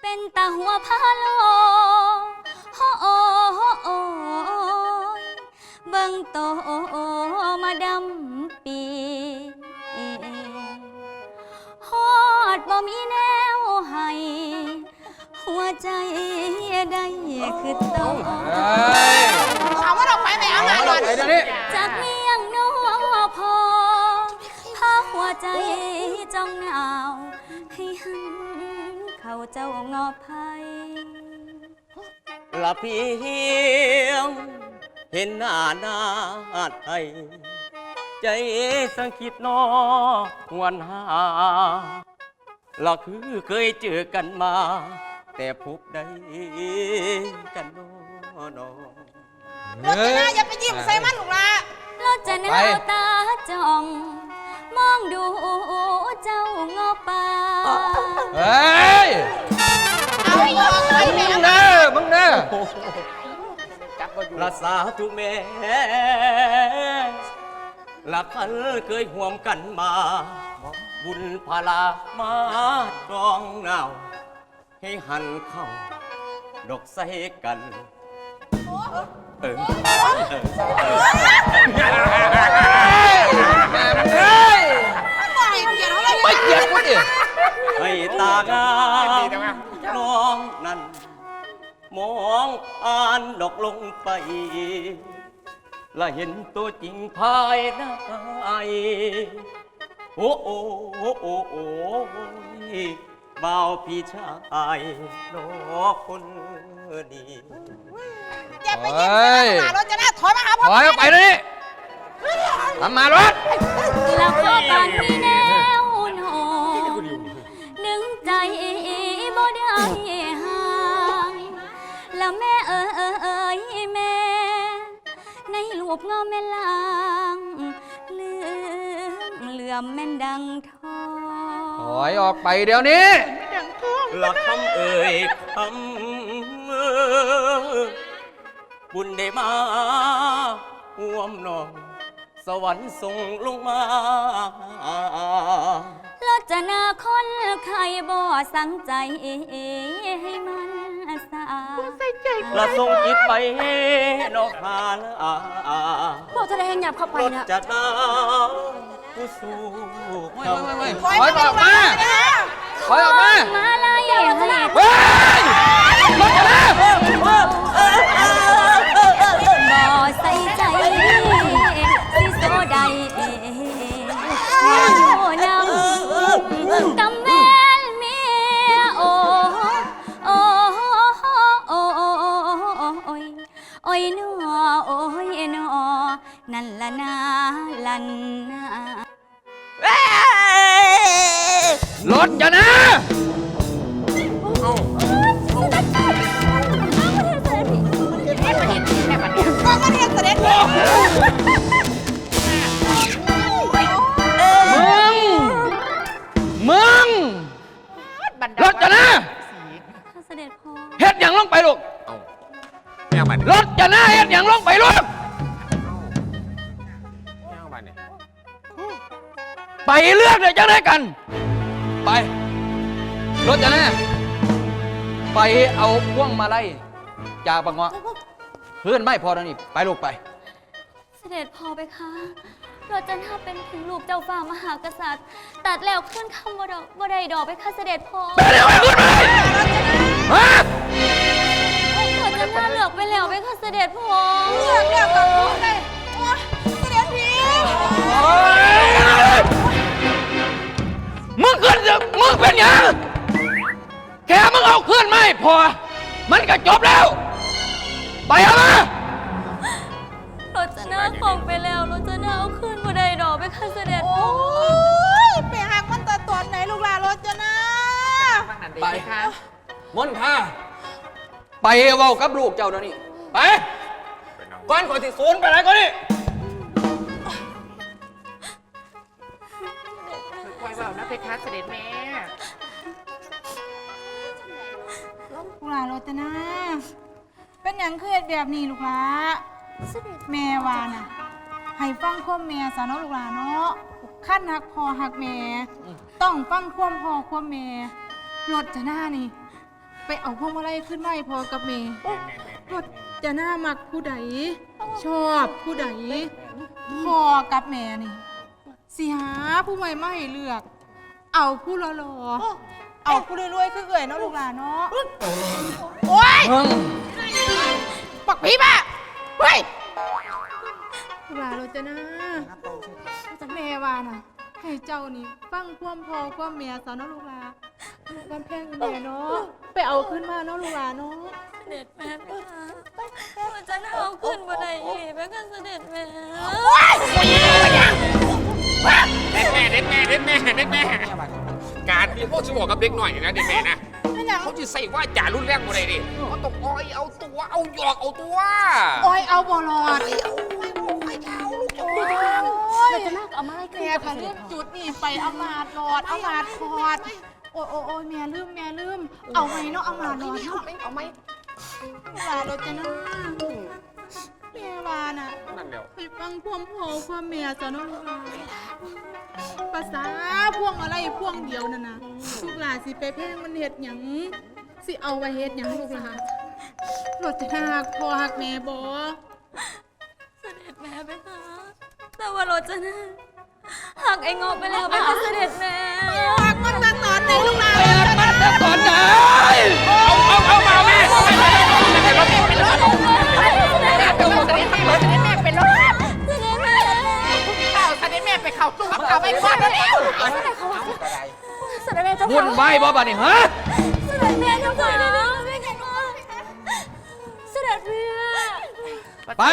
เป็นตาหัวพาโลโฮโอโฮโอยเบิ่งโตมาดำปีฮอดบ่มีแนวให้หัวใจได้คือโตเอาว่าเราไปไหมเอามาก่อนไปเดี๋ยวนี้จากเมียงนัวพอพาหัวใจจ้องหนาวให้หัน เข้าเจ้างอภัยละเพียง เห็นหน้าหน้าไทยใจสังคิดนอหวนหาละคือเคยเจอกันมา แต่พบได้กันนอนอรถจะน่าอย่าไปยิ้มใส่มันลูกละเราจะหนาวตาจ้อง มองดูเจ้างอป่าเฮ้ยเอาให้ยมึงเด้อมึงเด้อละสาธุแม่ละคันเคยห่วมกันมา บุญพาลามาตรองเนาให้หันเข้า ดอกใส่กันเออ กลียดเขาเลยไปเกลียดกูดิให้ตางามน้องนั้น มองอ่านดอกลงไป และเห็นตัวจริงภายในโอ้โอ้โอ้โอ้โอ้ยบ่าวพี่ชายน้องคนดีอย่าไปยิ้มใส่มันลูกละรถจะน่าถอยมาหาพ่อถอยออกไปเลยนี้ทำมารถแล้วเข้าปานมีแนว ในรูปงอแม่ลางเหลือมเหลื่อมแม่นดังทอถอยออกไปเดี๋ยวนี้ หลักคำเอ่ยคำบุญได้มาห่วมน้อง สวรรค์ส่งลงมารจนาคนไข่บ่สังใจให้มันสา ละทรงจิตไปนอกหาลาบอกจะได้แหงหยับเข้าไปรถนะจะนาผู้สู้ไม่เขาไม่ไม่ถอยถอยมาอลูอกกมาละนะถอยออกมามาลายให้เฮ้ยรถจะน นั่นละนาลันนารถจะนะก็มาเรียนเสด็จแม่มึง มึง รถจะนะข้าเสด็จพ่อเฮ็ดอย่างลงไปลูก แม่งมันรถจะนะเฮ็ดอย่างลงไปลูก ไปเลือกเลยจะได้กัน ไป รถจะนะไปเอาพวงมาลัยจากบังเงาะเพื่อนไม่พอแล้วนี่ ไปลูกไป เสด็จพ่อไปคะเราจะน่าเป็นถึงลูกเจ้าฟ้ามหากษัตริย์ ตัดแล้วขึ้นคำว่าดอกว่าใดดอกไปคะเสด็จพ่อไปเร็วไปขึ้นไปฮะเราจะน่าเลือกไปแล้วไปคะเสด็จพ่อเลือกเลือกกับลูกเลยโอ้เสด็จพี่ มึงขึ้นจะมึงเป็นหยังแค่มึงเอาขึ้นไม่พอ มันก็จบแล้ว ไปเอามาเราจะน่าของไปแล้วเราจะน่าเอาขึ้นว่าใดดอกไปคะเสด็จโอ้พ่อยไปหักมันตัวตนไหนลูกหลานรถจะน่าไปมนท่าไปเว้ากับลูกเจ้าเดี๋ยวนี้ไปก่อนก่อนที่ศูนย์ไปไหนก่อนนี่ อยเบานะเพคะเสด็จแม่ลูกหลานรถจะน่าเป็นอย่างเครียดแบบนี้ลูกหลาเสด็จแม่ว่าน่ะให้ฟังความแม่ซะเนาะลูกหลานเนาะขั้นหักพอหักแม่ ต้องฟังความพอความแม่รถจะหน้านี่ ไปเอาพวงมาลัยขึ้นมาให้พอกับเมย์รถจะหน้ามักผู้ใดชอบผู้ใดพอกับแม่นี่ สิหาผู้ใหม่มาให้เลือก เอาผู้รอรอๆเอาผู้รวยๆคือเอ่ยเนาะลูกหลานเนาะโอ๊ยมึงปักพี่บ้าเฮ้ยลูกหลานเราจะนะแม่ว่านะให้เจ้านี่ฟังความพอความเมียสาวเนาะลูกหลานวันแพงแม่เนาะไปเอาขึ้นมาเนาะลูกหลานเนาะ เสด็จแม่ไปหาเราจะเอาขึ้นบ่ได้อีหลีไปกันเสด็จแม่ เด็ดแม่เด็ดแม่เด็ดแม่เด็ดแม่การที่พวกชิบอกกับเด็กหน่อยนะเด็ดแม่นะไม่หยังเขาจะใส่ว่าจ่ารุ่นแรกบ่ได้ดิเขาต้องอ้อยเอาตัวเอาหยอกเอาตัวโอ้ยเอาบอลอดเราจะน่าเอามาให้ขึ้นแม่ถ้าเรื่องจุดนี่ไปเอามาดหลอดเอามาดคอดโอ้ยโอ้ยโอ้ยแม่ลืมแม่ลืม เอาไหมเนาะเอามาดหลอดเนาะเอาไหมลูกหลานเราจะนะ แม่ว่าน่ะนั่นเดียวไปฟังพวงพอความเมียสอนลูกหลานภาษาพวงอะไรพวงเดียวนั่นนะลูกหลานสิไปแพงมันเฮ็ดหยังสิเอาไว้เฮ็ดหยังลูกหลานรถจะหักพอหักแม่บ่เสด็จแม่ไปหาแต่ว่าเราจะน่าหักไอ้งอกไปแล้วไปกันเสด็จแม่หักมันมาตอนไหนลูกหลานมันจะก่อนไหนเอาเอาเอามาแม่เสด็จแม่เป็นรถเสด็จแม่เข้าเสด็จแม่ไปเข้าตู้เอาไปก่อนแล้วสด็จแม่เจ้าค่ะวุ่นวายบ่บัดนี้ฮะสด็จแม่เจ้าค่ะสด็จแม่ไป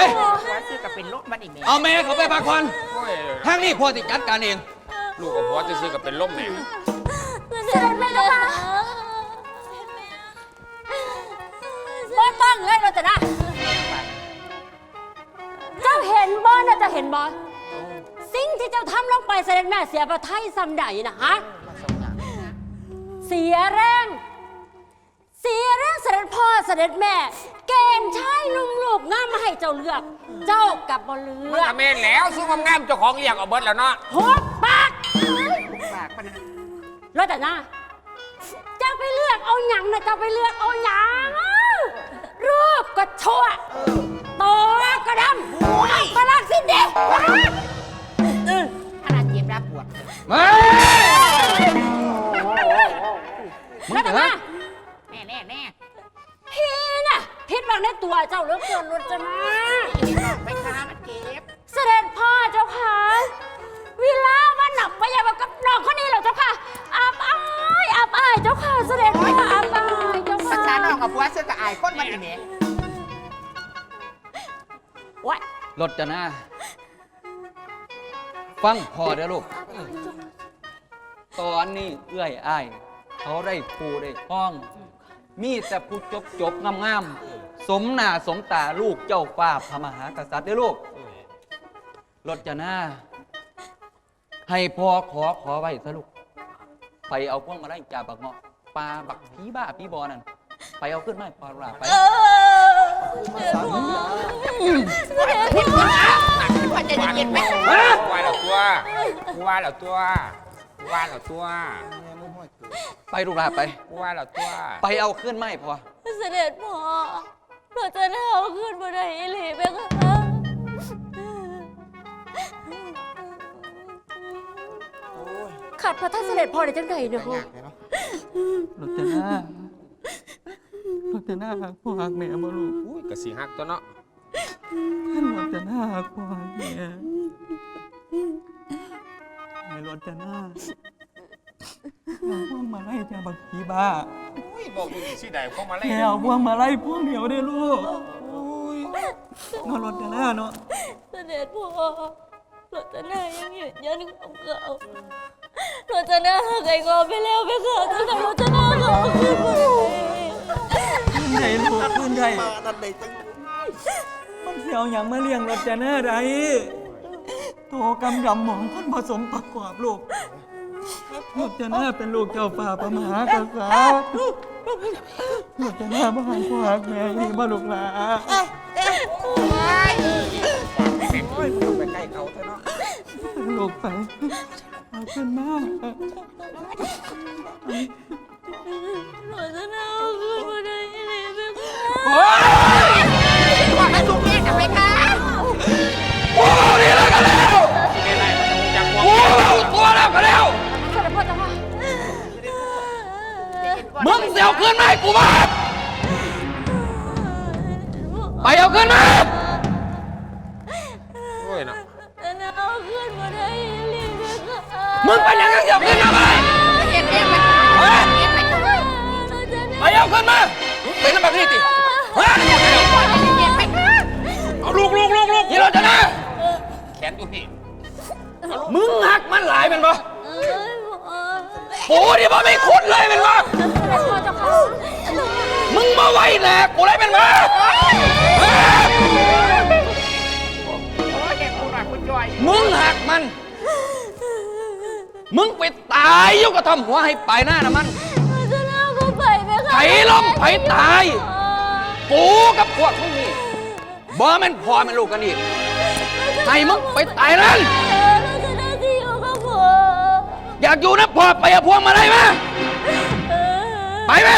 ว่าซื้อกับเป็นรถมันอีกแม่เอาแม่เขาไปพักผ่อนโอ้ยทางนี้พ่อสิจัดการเอง ลูกกับพ่อจะซื้อกับเป็นล่มแม่สด็จแม่เจ้าค่ะบ่ต้องเลยเราจะนะ ห็นบ่สิ่งที่เจ้าทำลงไปเสด็จแม่เสียประไทยซ้ำใดนะฮะเสียแรง เสียแรงเสด็จพ่อเสด็จแม่ เกณฑ์ชายหนุ่มลูกงามมาให้เจ้าเลือก เจ้ากับบ่เลืมันอกกับแม่แล้วสู้งามๆเจ้าของเรียกเอาเบิร์ดแล้วเนาะหกปากปากมันรถแต่หน้าเจ้าไปเลือกเอาหยังนะเจ้าไปเลือกเอาหยังรูปก็ชั่วตั วก็ดำปลักสิ้นเด็กขนาดเจ็บรับปวดมามึงรถจะแต่หน้าฮะแน่แน่แน่พี่น่ะพิดหวังในตัวเจ้าเหลือเกินรถจะมาไปค้ามันเจ็บ เสด็จพ่อเจ้าค่ะวิลาวันหนับไปยังกับน้องคนนี้เหรอเจ้าค่ะอับอายอับอายเจ้าค่ะเสด็จพ่ออับอายเจ้าภาค่ะษาน้องกับผัวซื้อกับอายคนมันอีกแม่ รถจะหน้า ฟังพอเด้อลูก ตอนนี้เอื้อยอ้าย เขาได้ครูได้ห้อง มีแต่ผู้จบจบงามงามๆสมหน้าสมตาลูกเจ้าฟ้าพระมหากษัตริย์เด้อลูก รถจะหน้า ให้พ่อขอขอไว้ซะลูก ไปเอาพวกมาไล่จ่าบักเงาะปลาบักผีบ้าผีบอนั่น ไปเอาขึ้นมาให้ปลาลาไป เออเสด็จพ่อเสด็จพ่อมันจะ เย็นไหมว่าแล้วตัวว่าแล้วตัวว่าแล้วตัวไปลูกหลาไปว่าแล้วตัวไปเอาขึ้นมาให้พ่อเสด็จพ่อเราจะได้เอาขึ้นบนไดอีหลีไปค่ะขัดพระท่านเสด็จพ่อในจังใดเนาะรถจะหน้ารถจะหน้าหักพ่อหักแม่บ่ลูกอุ้ยกะสีหักตัวเนาะ รถจะหน้าหักพ่อหักแม่ให้รถจะหน้าเอาพวงมาไล่จ้าบักผีบ้าอุ้ยบอกอยู่ที่ใดเข้ามาไล่แกเอาพวงมาไล่พวงเดียวได้ลูกนอนรถจะหน้าเนาะเสด็จพ่อเราจะได้ยังยืนยันของเขาเราจะได้หักไอ้งอไปแล้วไปค่ะจะได้เราจะได้เขาขึ้นบนไดขึ้นได้ลูกขึ้นได้มันเสิเอาอย่างมาเลี้ยงรถจะแน่ไรโตกำดำหมองคนผสมประกอบลูกรถจะแน่เป็นลูกเจ้าฝ่าประมหากษัตริย์รถจะแน่บ่หันขวากแม่ยี่บ่ลูกหลาไปใกล้เขาเถอะเนาะลูกไปเอาขึ้นมาหนูจะเอาขึ้นมาได้ยังไงบ้างอ้ Bà hãy dùng จับไหค่ะกูนี่แล้วกันแล้วกูเราตัวแล้วกันแล้วขอโทษนะคะมึงเสียวขึ้นไหมกูบ้าไปเอาขึ้นมาโอ้ยนะเอาขึ้นไงถึงไปยังเสียวขึ้นมาไปเรีไปเอาขึ้นมาไปนั่งแบบนี้ติ ลูกลูกลูกยี่เราจะนะแขนอยู่นี่มึงหักมันหลายเป็นปะเอ้ยพ่อกูนี่บ่ไม่คุ้นเลยเป็นปะพ่อจะเข้ามึงมาไว้แหละกูเลยเป็นปะเฮ้ยโอ้ยเด็กกูหน่อยคุณจอยมึงหักมัน มึงไปตายอยุกระทำหัวให้ไปหน้านะมันเราจะน่าก็ไปไหมคะไผล้มไผตาย กูกับพวกมึงนี่ บ่แม่นพอแม่นลูกกันอีกไอมึงไปตายนั่นอยากอยู่นะพอไปเอาพวงมาได้ไหมไปไหม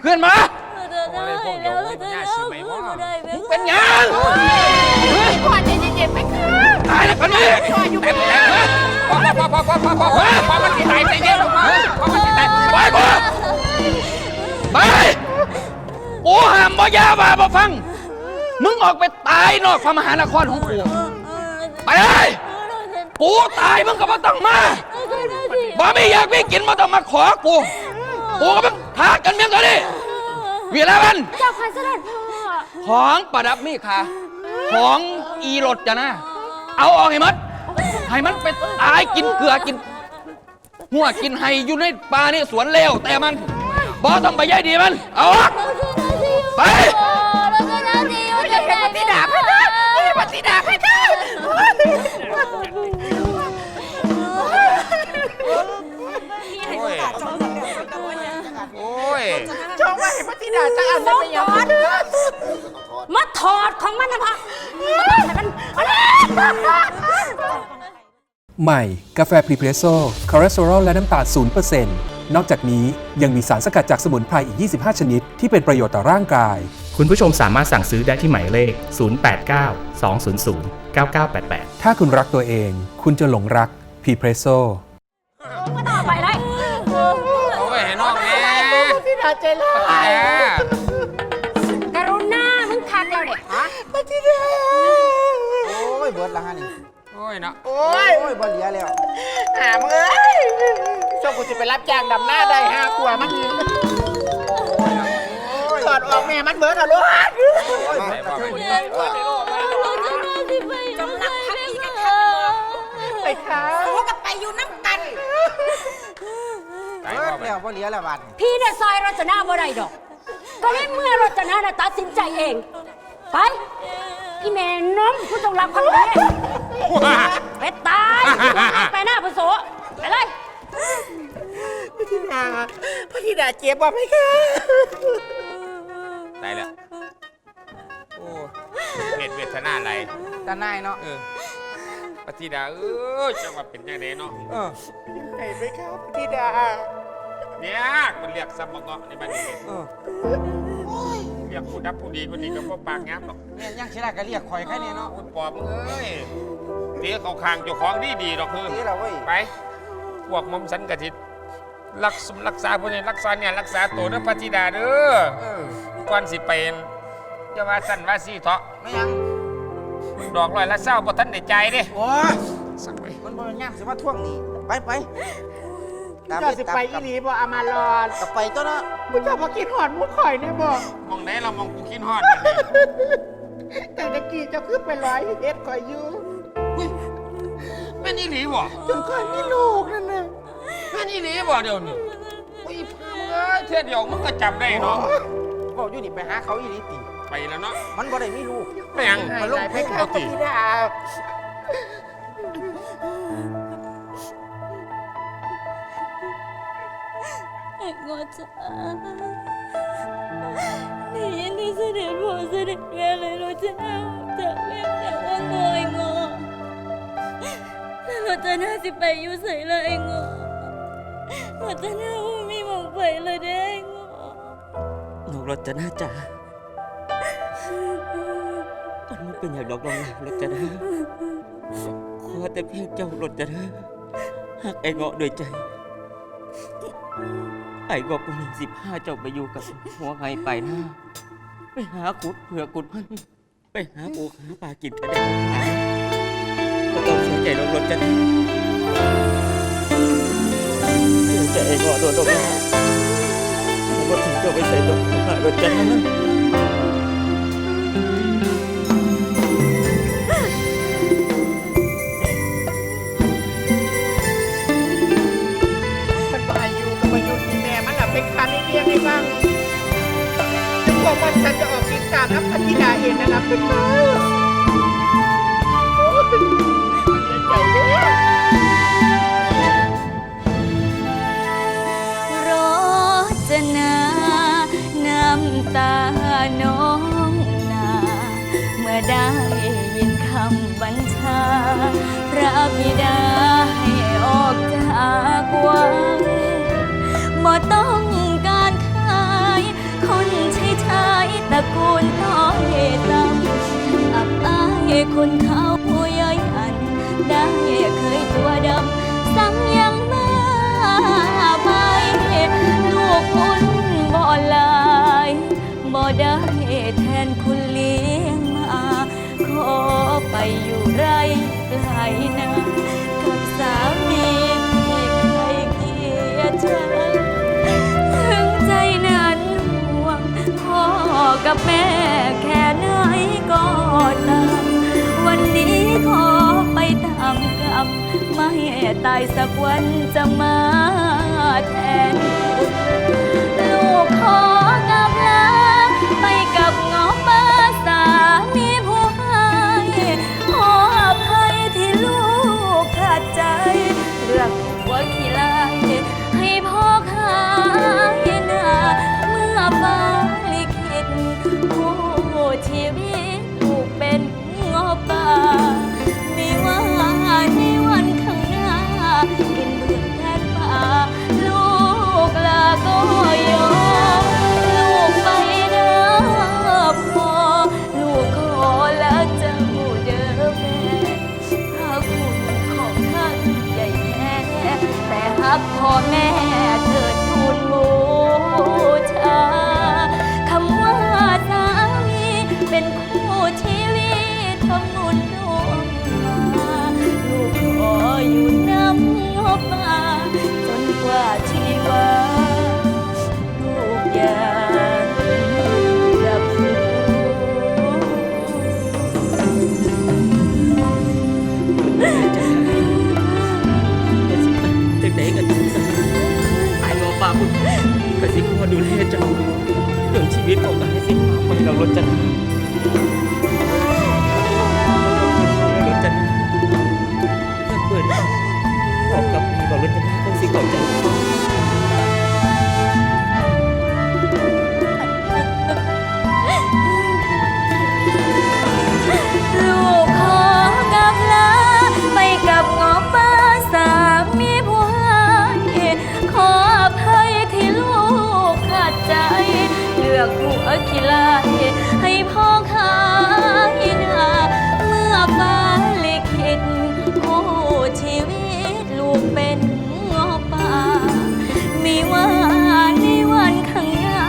เพื่อนมาเราจะได้แล้วเราจะได้เอาผัวได้ไหมมึงเป็นหยังขวัญเย็นๆไหมคะตายแล้วคนนี้เต็มเต็มเลยพอพอพอพอพอพอพอมันสิตายใจเย็นพอมันสิตายไปกูไป กูห้ามบ่ยาว่าบ่ฟัง มึงออกไปตายนอกพระมหานครของกูไปเลยกูตายมึงก็บ่ต้องมาบ่ไม่อยากไม่กินมาต้องมาขอกูกูก็ต้องพากันเมียงตัวนี้วีระวันเจ้าค่ะเสด็จพ่อของประดับมีค่าของอีรถจะนะ เอาออกให้มัดให้มันไปตายกินเกลือกิน หัวกินไห้อยู่ในป่านี่สวนเลวแต่มันบ่ต้องไปย่ายดีมัน เอาออก ไปเราจะน่าที่อยู่ไม่ใช่เห็นปฏิดาพะนะไม่ใช่ปฏิดาพะนะโอ้ยโอ้ยชงว่าเห็นปฏิดาจะอ่านได้ไม่ยอมมาถอดของมันนะพ่อมันใหม่ กาแฟพรีเพรสโซ่คอเลสเตอรอลและน้ำตาล0%น นอกจากนี้ยังมีสารสกัดจากสมุนไพรอีก 25 ชนิด ที่เป็นประโยชน์ต่อร่างกาย คุณผู้ชมสามารถสั่งซื้อได้ที่หมายเลข 089 200 9988 ถ้าคุณรักตัวเอง คุณจะหลงรักพรีเพรสโซ่ต่อไปเลยโอ้ยให้น้องแม่ปฏิดาใจร้ายแม่กรุณามึงคักแล้วเด็กปฏิดาโอ้ยเบิดละฮะนี่ โอ้ยเนาะ โอ้ยโอ้ยบ่เหลียแล้วหามึงเอ้ย ชมกูจะไปรับจ้างดำหน้าได้ห้าขวบมันถอดออกแม่มันเบิดอะลูกแต่ว่ามันเราจะน่าที่ไปจำลักพักอีกันค่ะไปขาสู้กับไปอยู่น้ำกันตายเบิดว่าไปแล้วบ่เหลียแล้วบาดพี่เนี่ยซอยรจนาบ่ได้ดอก ก็ในเมื่อรจนาน่ะตัดสินใจเอง ไปอีแม่น้องผู้ต้องรักพักแม่ไปตายไปหน้าพุโสไปเลย พธิดาพธิดาเจ็บบ่ไหมคะตายแล้ว โอ้เวทเวทนาอะไรตานายเนาะเออปฏิดาเออจังหวะเป็นยังไงเนาะเออไหนไหมคะพธิดาเนี่ยมันเรียกซับมะเงาะในบ้านนี้เออเรียกผู้ดับผู้ดีคนนี้ก็บ่ปากง้มหรอกแม่นยังสิได้ก็เรียกข่อยแค่นี้เนาะโอ้ยปอบมึงเอ้ยเตี้ยเขาคางเจ้าของดีดีๆดอกคือตีแล้วเว้ย ไป พวกมอมสันกะทิรักษารักษาพวกนี้รักษาเนี่ยรักษาตัวเด้อพระธิดาเด้อเออก่อนสิเป็นจะว่าสั่นว่าซี่เถาะไม่ยังดอกลอยละเศร้าบ่ทันได้ใจเด้โอ้ยสั่งไปมันบ่แม่นยามสิมาท่วงหนี่ไปไปตามเจ้าสิไปตามอีหลีบ่อามาลอนก็ไปตัวเนาะมึงจะมากินหอดมุกข่อยเนี่ยบ่มองไหนเรามองกูคิดฮอด แต่ตะกี้เจ้าคือไปร้อยเอ็ดข่อยอยู่ แม่นอีหลีบ่จนข่อยมีลูกนั่นน่ะแม่นอีหลีบ่เดี๋ยวนี้โอ้ยพามึงเอ้ยเทื่อเดียวมึงก็จำได้เนาะเว้าอยู่นี่ไปหาเขาอีหลีติไปแล้วเนาะมันบ่ได้มีลูกไม่ยังไหนมาลงไหนเพไปลงค่ะเอาพติธิดาไอ้งอจ้านี่ยินดีเสด็จพ่อเสด็จแม่เลยรจนาจา ว่าจะน่าสิไปอยู่ใส่ละไอ้ง่ว่าจะน่าว่ามีหมองไปละเด้งอ้ง่น้องรจนาจ๋าอันไม่เป็นอย่างดอกดองนะรจะนาขอแต่เพียงเจ้ารจนาหักไอ้งอะด้วยใจ ไอ้งอคนหนึ่งสิบห้าเจ้าไปอยู่กับหัวไงไปนะไปหาขุดเผื่อขุดมัน ไปหาปูหาปลากินกันได้ ต้องซื้อใจลงรถกันซื้อใจก็โดนดลงมาผมก็ถึงจะไปใส่ตรงรถกันนั่ ผู้ย่อยอัน ได้เคยตัวดำซ้ำยังมาไปลูกคุณบ่ลายบ่ได้แทนคุณเลี้ยงมา ขอไปอยู่ไรไหลนากับสามีที่ใครเกียดฉันงใจนั้นหวงพ่อกับแม่แค่ไหนก็ตาม ขอไปทำกรรมไม่ตายสักวันจะมาแทนลูกขอ กีฬาให้พ่อขายนาเมื่อฟ้าลิขิตคู่ชีวิตลูกเป็นงอป่ามีว่าในวันข้างหน้า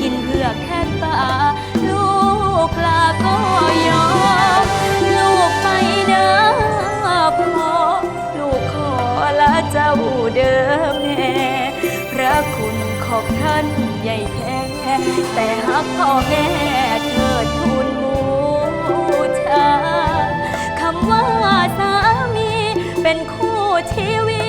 กินเพื่อแค่ตาลูกลาก็ยอมลูกไปนะพ่อลูกขอละเจ้าเดิมันใหญ่แท้แต่หักพ่อแม่เกิดทูลมูชาคำว่าสามีเป็นคู่ชีวิต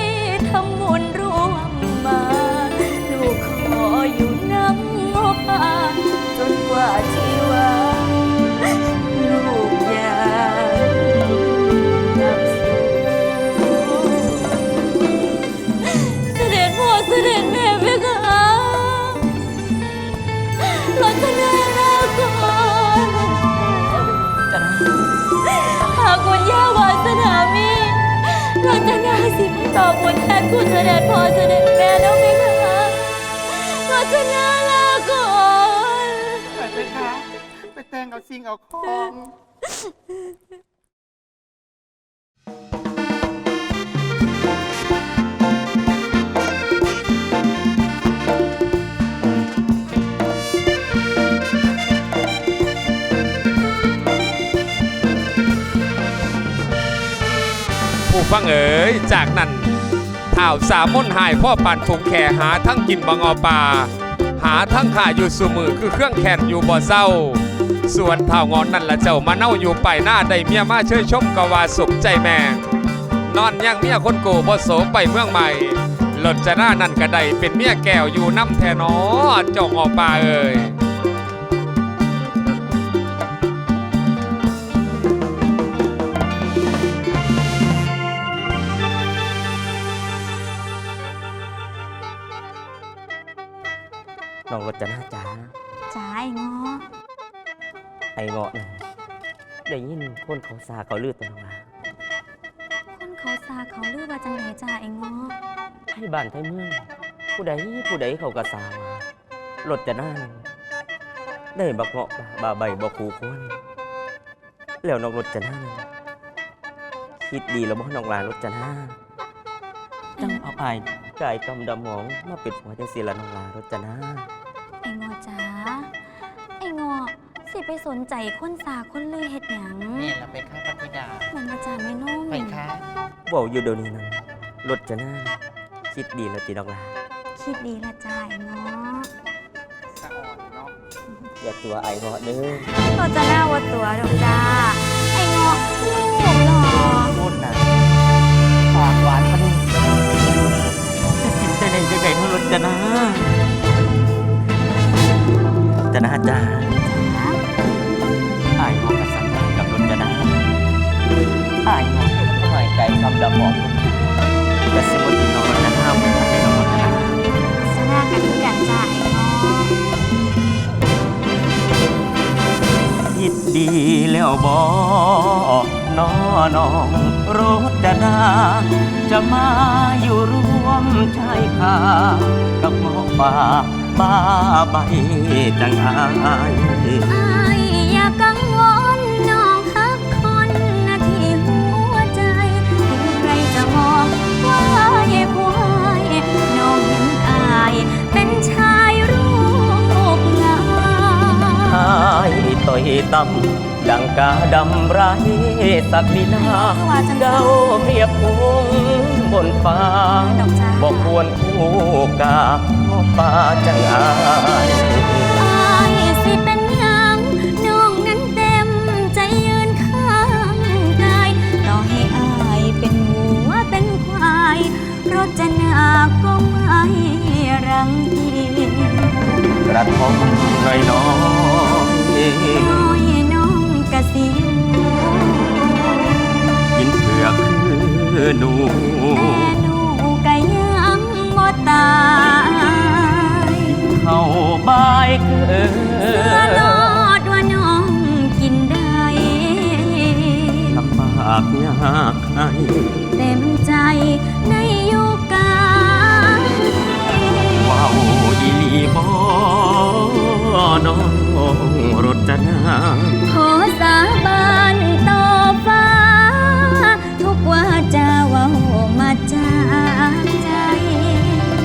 ฟังเอ๋ยจากนั้นท้าวสามมนหายพ่อปั่นฝูงแข่หาทั้งกินบังอป่าหาทั้งขาอยู่สู่มือคือเครื่องแขนอยู่บ่เศร้า ส่วนท่าวงอนนั่นละเจ้ามาเน่าอยู่ไปหน้าได้เมียมาเชยชมกว่าสุขใจแมงนอนยังเมียคนโกบ่โสไปเมืองใหม่หลดจะหน้านั่นกระไดเป็นเมียแก้วอยู่น้ำแทนอจองออกป่าเอ่ย ไอ้เงาะนั่นได้ยินคนเขาซาเขาลือตัวน้องลาคนเขาซาเขาลือว่าจังไหนจ้าไอ้เงาะให้บ้านให้เมืองผู้ใดผู้ใดเขากระซาว่ารจนานั่นได้บักเงาะบาใบบ่คูคนแล้วน้องรจนานั่นคิดดีแล้วบ่น้องลารจนาจังเอาอายกายกำดำหมองมาปิดหัวจังสิละน้องลารจนาไอ้เง สิไปสนใจคนซาคนลือเฮ็ดหยังนี่เราไปข้าพระธิดามันมาจ้าแม่นุ่มไปค่ะเว้าอยู่เดี๋ยวนี้นั้นรจนาคิดดีแล้วติน้องลาคิดดีละจ้าไอ้เงาะสะอ่อนเนาะอย่าตัวไอ้เงาะเด้อเราจะหน้าวัดตัวดอกจ้าไอ้เงาะลูกหล่อพูดนะปากหวานปะนี่จะกินใจในใจในทุรจนาจนาจ้า ดำหมอกกระสิบวันที่น้องรจนาไม่ได้นองรจนะหน้ากันทุกอย่างจ้าไอ้เงาะคิดดีแล้วบอน้อน้องรจนาจะมาอยู่ร่วมชายคากับหมอป่าบ้าใบจังอายอาย ต่อยต่ำดังกาดำไรสักดินาเดาเรียบพงบนฟ้าดอกจ้า บอกควรคู่กาหมอป่าจังอายอายสิเป็นหยังน้องนั้นเต็มใจยืนข้างกายต่อให้อายเป็นหัวเป็นควายรถจะหนักก็ไม่รังเกียจกระทงน้อยน้อยน้อยน้องกะ สิอยู่กินเผือกคือหนู แต่หนูกะยังบ่ตายเข้าบายเกิเสือโลนดว่าน้องกินได้ ลำบากยากให้เต็มใจในยุคกาลว้าวอีหลีบอน้องรถจะนา ขอสา บานต่อฟ้า ทุกว่าจะเว่ามาจากใจ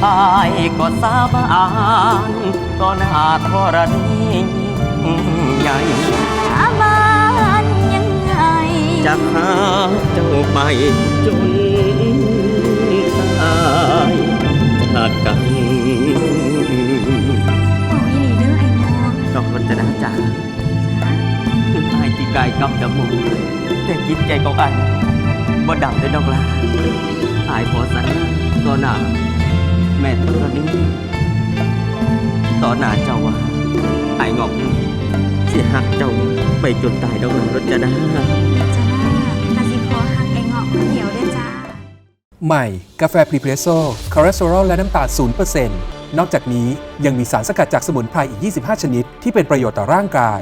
อายก็สาบานต่อหน้าธรณีใหญ่ สาบานยังไง จะหาเจ้าไปจน ใจของไอ้บ่ดำได้ดอกลาอายขอสัญญาต่อหน้าแม่ธรณีต่อหน้าเจ้าว่าไอ้ายงอกนี่สิหักเจ้าไปจนตายดอกลารจนาจะน่ากะสิขอหักไอ้เงาะคนเดียวเด้อจ้า ใหม่ กาแฟพรีเพรสโซ่คอเลสเตอรอลและน้ำตาล0%นนอกจากนี้ยังมีสารสกัดจากสมุนไพรอีก 25 ชนิด ที่เป็นประโยชน์ต่อร่างกาย